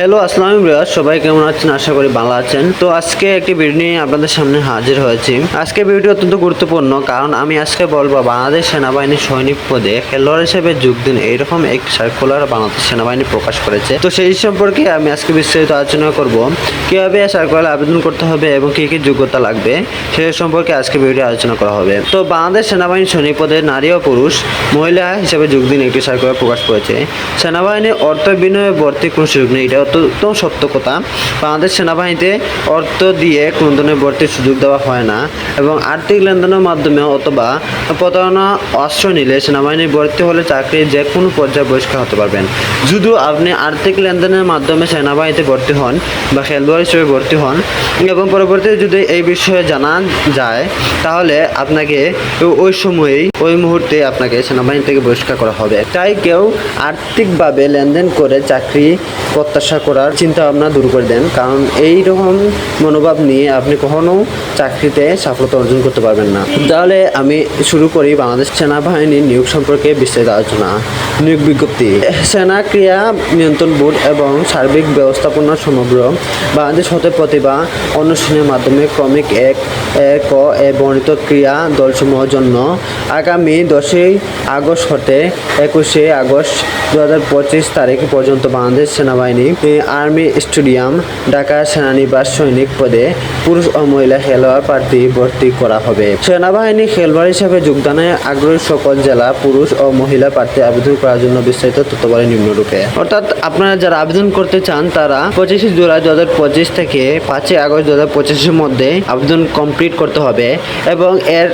Hello আসসালাম রিয়াজ সবাই কেমন আছেন? আশা করি ভালো আছেন। তো আজকে একটি ভিডিও নিয়ে আপনাদের সামনে হাজির হয়েছি। আজকে ভিডিও অত্যন্ত গুরুত্বপূর্ণ, কারণ আমি আজকে বলব বাংলাদেশ সেনাবাহিনীর সৈনিক পদে খেলোয়াড় হিসেবে যোগ দিন। এইরকম এক সার্কুলার বাংলাদেশ সেনাবাহিনী প্রকাশ করেছে। তো সেই সম্পর্কে আমি আজকে বিস্তারিত আলোচনা করব। কীভাবে সার্কুলার আবেদন করতে হবে এবং কি কি যোগ্যতা লাগবে, সে সম্পর্কে আজকে ভিডিও আলোচনা করা হবে। তো বাংলাদেশ সেনাবাহিনী সৈনিক পদে নারী ও পুরুষ মহিলা হিসেবে যোগ দিন একটি সার্কুলার প্রকাশ করেছে। সেনাবাহিনী অর্থ বিনিময়ে ভর্তি কোনো সুযোগ নেই এটা অত্যন্ত সত্য কথা, বাংলাদেশ সেনাবাহিনীতে অর্থ দিয়ে কোনো ধরনের ভর্তির সুযোগ দেওয়া হয় না এবং আর্থিক লেনদেনের মাধ্যমে অথবা প্রতারণা অস্ত্র নিলে সেনাবাহিনী ভর্তি হলে চাকরি যে কোনো পর্যায়ে বহিষ্কার হতে পারবেন। যদি আপনি আর্থিক লেনদেনের মাধ্যমে সেনাবাহিনীতে ভর্তি হন বা খেলোয়াড় হিসেবে ভর্তি হন এবং পরবর্তীতে যদি এই বিষয়ে জানা যায়, তাহলে আপনাকে ওই সময়েই, ওই মুহূর্তে আপনাকে সেনাবাহিনী থেকে বহিষ্কার করা হবে। তাই কেউ আর্থিকভাবে লেনদেন করে চাকরি প্রত্যাশা করার চিন্তা ভাবনা দূর করে দেন। কারণ এই রকম মনোভাব নিয়ে আপনি কখনো চাকরিতে সফলতা অর্জন করতে পারবেন না। তাহলে আমি শুরু করি বাংলাদেশ সেনাবাহিনীর নিয়োগ সম্পর্কে বিস্তারিত আলোচনা। নিয়োগ বিজ্ঞপ্তি। সেনা ক্রিয়া নিয়ন্ত্রণ বোর্ড এবং সার্বিক ব্যবস্থাপনা সমগ্র বাংলাদেশ হতে প্রতিভা অনুষ্ঠানের মাধ্যমে ক্রমিক এক ক এ বর্ণিত ক্রিয়া দলসমূহের জন্য আগামী দশই আগস্ট হতে একুশে আগস্ট দু হাজার পঁচিশ তারিখ পর্যন্ত বাংলাদেশ সেনাবাহিনী আর্মি স্টেডিয়াম, ঢাকা সেনানিবাস সৈনিক পদে পুরুষ ও মহিলা খেলোয়াড় প্রার্থী ভর্তি করা হবে। সেনাবাহিনী খেলোয়াড় হিসেবে যোগদানে আগ্রহী সকল জেলা পুরুষ ও মহিলা প্রার্থী আবেদন করার জন্য বিস্তারিত তথ্য বলে নিম্নরূপে। অর্থাৎ আপনারা যারা আবেদন করতে চান, তারা পঁচিশে জুলাই দু পঁচিশ থেকে পাঁচই আগস্ট দু হাজার পঁচিশের মধ্যে আবেদন কমপ্লিট করতে হবে এবং এর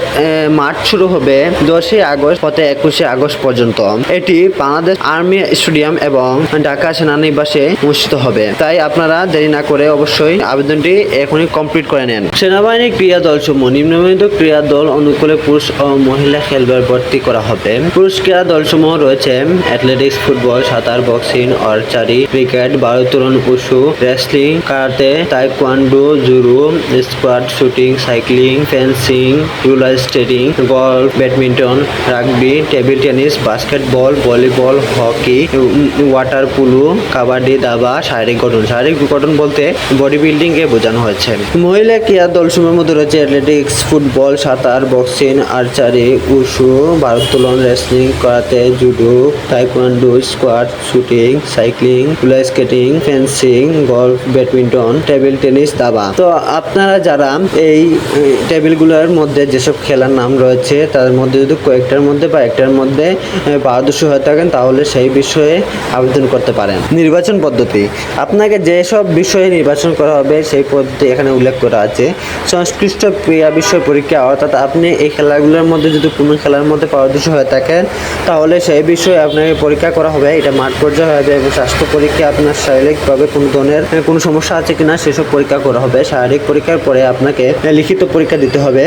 মাঠ শুরু হবে দশই আগস্ট হতে একুশে আগস্ট পর্যন্ত। এটি বাংলাদেশ আর্মি স্টেডিয়াম এবং ঢাকা সেনানিবাসে অনুষ্ঠিত হবে। তাই আপনারা দেরি না করে অবশ্যই আবেদনটি এখনই কমপ্লিট করে নেন। সেনাবাহিনী ক্রীড়া দল সমূহ নিম্নলিখিত ক্রীড়া দল, অনুকূলে পুরুষ ও মহিলা খেলোয়াড় ভর্তি করা হবে। পুরুষ ক্রীড়া দল সমূহ রয়েছে অ্যাথলেটিক্স ফুটবল সাঁতার boxing archery cricket ভারোত্তোলন wushu wrestling karate taekwondo judo squad shooting cycling fencing roller skating golf badminton rugby table tennis basketball volleyball hockey water polo kabaddi দাবা শারীরিক গঠন। শারীরিক গঠন বলতে বডি বিল্ডিং এ বোঝানো হয়েছে। মহিলা ক্রীড়া দলসমূহের মধ্যে রয়েছে অ্যাথলেটিক্স ফুটবল সাঁতার boxing archery wushu ভারোত্তোলন wrestling karate judo taekwondo squad shooting cycling roller skating fencing golf badminton table tennis দাবা। তো আপনারা যারা এই টেবিলগুলোর মধ্যে যেসব খেলার নাম রয়েছে, তার মধ্যে যদি কয়েকটার মধ্যে বা একটার মধ্যে পারদর্শী হয়ে থাকেন, তাহলে সেই বিষয়ে আবেদন করতে পারেন। নির্বাচন পদ্ধতি। আপনাকে যেসব বিষয়ে নির্বাচন করা হবে, সেই পদ্ধতি এখানে উল্লেখ করা আছে। সংশ্লিষ্ট ক্রিয়া বিষয় পরীক্ষা, অর্থাৎ আপনি এই খেলাগুলোর মধ্যে যদি কোনো খেলার মধ্যে পারদর্শী হয়ে থাকেন, তাহলে সেই বিষয়ে আপনাকে পরীক্ষা করা হবে। এটা মাঠ পর্যায়ে হবে এবং স্বাস্থ্য পরীক্ষা আপনার শারীরিকভাবে কোনো ধরনের কোনো সমস্যা আছে কিনা, সেসব পরীক্ষা করা হবে। শারীরিক পরীক্ষার পরে আপনাকে লিখিত পরীক্ষা দিতে হবে।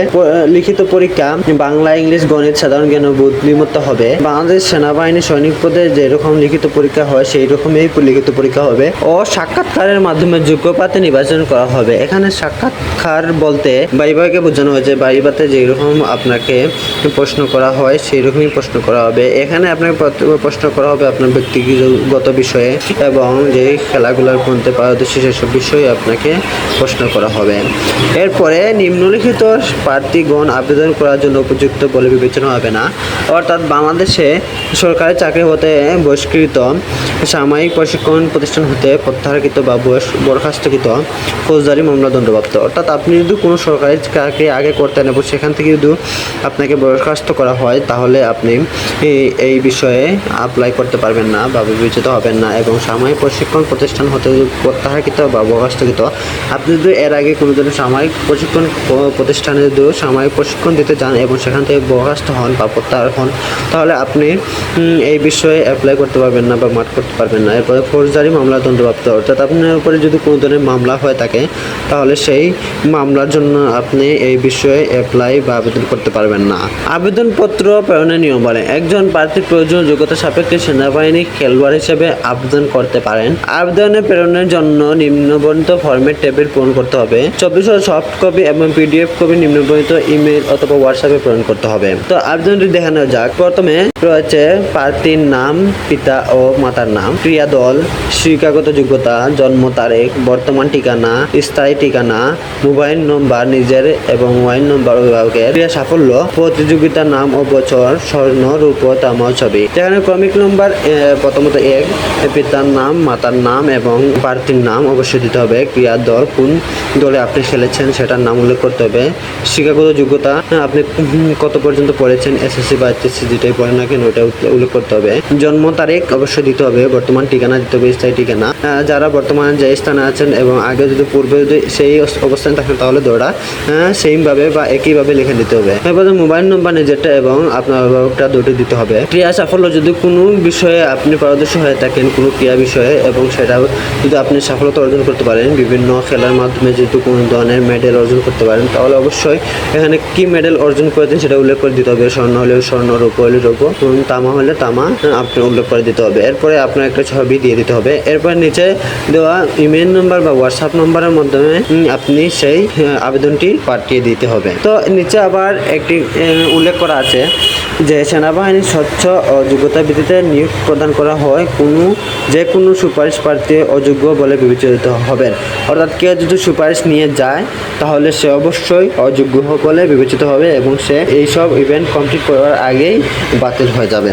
লিখিত পরীক্ষা, বাংলা, ইংলিশ, গণিত, সাধারণ জ্ঞান বুদ্ধিমত্ত হবে। বাংলাদেশ সেনাবাহিনী সৈনিক পদে যেরকম লিখিত পরীক্ষা হয় সেই রকমই লিখিত পরীক্ষা হবে। ও সাক্ষাৎকারের মাধ্যমে যোগ্য প্রার্থী নির্বাচন করা হবে। এখানে সাক্ষাৎকার বলতে বাইবাকে বোঝানো হয়েছে বাইবাতে যেরকম আপনাকে প্রশ্ন করা হয় সেই রকমই প্রশ্ন করা হবে। এখানে আপনাকে প্রশ্ন করা হবে আপনার ব্যক্তিগত বিষয়ে এবং যে খেলাগুলোর মধ্যে পারদর্শী সেসব বিষয়ে আপনাকে প্রশ্ন করা হবে। এরপরে নিম্নলিখিত প্রার্থীগণ আবেদন করার জন্য উপযুক্ত বলে বিবেচনা হবে না। অর্থাৎ বাংলাদেশে সরকারি চাকরি হতে বহিষ্কৃত সাময়িক প্রশিক্ষণ প্রতিষ্ঠান হতে প্রত্যাহারকৃত বা বরখাস্তকৃত ফৌজদারি মামলা দণ্ডপ্রাপ্ত। অর্থাৎ আপনি যদি কোনো সরকারি চাকরি আগে করতেন এবং সেখান থেকে যদি আপনাকে বরখাস্ত করা হয়, তাহলে আপনি এই- বিষয়ে অ্যাপ্লাই করতে পারবেন না বা বিবেচিত হবেন না এবং সাময়িক প্রশিক্ষণ প্রতিষ্ঠান হতে প্রত্যাহারকৃত বা বরখাস্তকৃত, আপনি যদি এর আগে কোনো ধরনের সাময়িক প্রশিক্ষণ প্রতিষ্ঠানে যদি সাময়িক প্রশিক্ষণ দিতে চান এবং সেখান থেকে বরখাস্ত হন বা প্রত্যাহার হন, তাহলে আপনি এই বিষয়ে অ্যাপ্লাই করতে পারবেন না বা মাঠ করতে পারবেন না। এরপরে ফৌজদারি মামলা দণ্ডপ্রাপ্ত অর্থাৎ আপনার উপরে যদি কোনো ধরনের মামলা হয়ে থাকে তাহলে সেই মামলার জন্য আপনি এই বিষয়ে অ্যাপ্লাই বা আবেদন করতে পারবেন না। আবেদনপত্র প্রেরণের নিয়ম বলে, একজন প্রার্থীর প্রয়োজন যোগ্যতা সাপেক্ষে সেনাবাহিনী খেলোয়াড় হিসেবে আবেদন করতে পারেন। আবেদনে প্রেরণের জন্য নিম্নবর্ণিত ফরম্যাট টেবিল পূরণ করতে হবে। চব্বিশ সফট কপি এবং পিডিএফ কপি নিম্নবর্ণিত ইমেল অথবা হোয়াটসঅ্যাপে প্রেরণ করতে হবে। তো আবেদনটি দেখানো যাক। প্রথমে রয়েছে প্রার্থীর নাম, পিতা ও মাতার নাম। ক্রিয়া দল স্বীকার শিক্ষাগত যোগ্যতা, জন্ম তারিখ, বর্তমান ঠিকানা, স্থায়ী ঠিকানা, মোবাইল নম্বর নিজের এবং মোবাইল নম্বর অভিভাবকের ক্রিয়া সাফল্য, প্রতিযোগিতার নাম ও বছর, স্বর্ণ, রূপ তামা ছবি। এখানে ক্রমিক নম্বর প্রথমত এক, পিতার নাম, মাতার নাম এবং প্রার্থীর নাম অবশ্যই দিতে হবে। ক্রিয়া দল কোন দলে আপনি খেলেছেন সেটার নাম উল্লেখ করতে হবে। শিক্ষাগত যোগ্যতা, আপনি কত পর্যন্ত পড়েছেন, এসএসসি বা এইচএসসি যেটাই পড়েন না কেন, ওটা উল্লেখ করতে হবে। জন্ম তারিখ অবশ্যই দিতে হবে, বর্তমান ঠিকানা দিতে হবে, স্থায়ী ঠিকানা আহ, যারা বর্তমানে যে স্থানে আছেন এবং আগে যদি পূর্বে যদি সেই অবস্থানে থাকেন তাহলে দৌড়া সেইভাবে বা একইভাবে লিখে দিতে হবে। এরপরে মোবাইল নম্বর নিজেরটা এবং আপনার অভিভাবকটা দুটি দিতে হবে। ক্রিয়া সাফল্য যদি কোনো বিষয়ে আপনি পারদর্শী হয়ে থাকেন কোনো ক্রিয়া বিষয়ে এবং সেটা যদি আপনি সফলতা অর্জন করতে পারেন বিভিন্ন খেলার মাধ্যমে যদি কোনো ধরনের মেডেল অর্জন করতে পারেন তাহলে অবশ্যই এখানে কি মেডেল অর্জন করেছেন সেটা উল্লেখ করে দিতে হবে। স্বর্ণ হলে স্বর্ণ রূপ হলে রূপ এবং তামা হলে তামা আপনি উল্লেখ করে দিতে হবে। এরপরে আপনার একটা ছবি দিয়ে দিতে হবে। এরপর নিচে দেওয়া ইমেল নম্বর বা হোয়াটসঅ্যাপ নম্বরের মাধ্যমে আপনি সেই আবেদনটি পাঠিয়ে দিতে হবে। তো নিচে আবার একটি উল্লেখ করা আছে যে সেনাবাহিনীর স্বচ্ছ ও যোগ্যতা ভিত্তিতে নিয়োগ প্রদান করা হয় কোনো, যে কোনো সুপারিশ প্রার্থী অযোগ্য বলে বিবেচিত হবেন। অর্থাৎ কেউ যদি সুপারিশ নিয়ে যায়, তাহলে সে অবশ্যই অযোগ্য বলে বিবেচিত হবে এবং সে এইসব ইভেন্ট কমপ্লিট করার আগেই বাতিল হয়ে যাবে।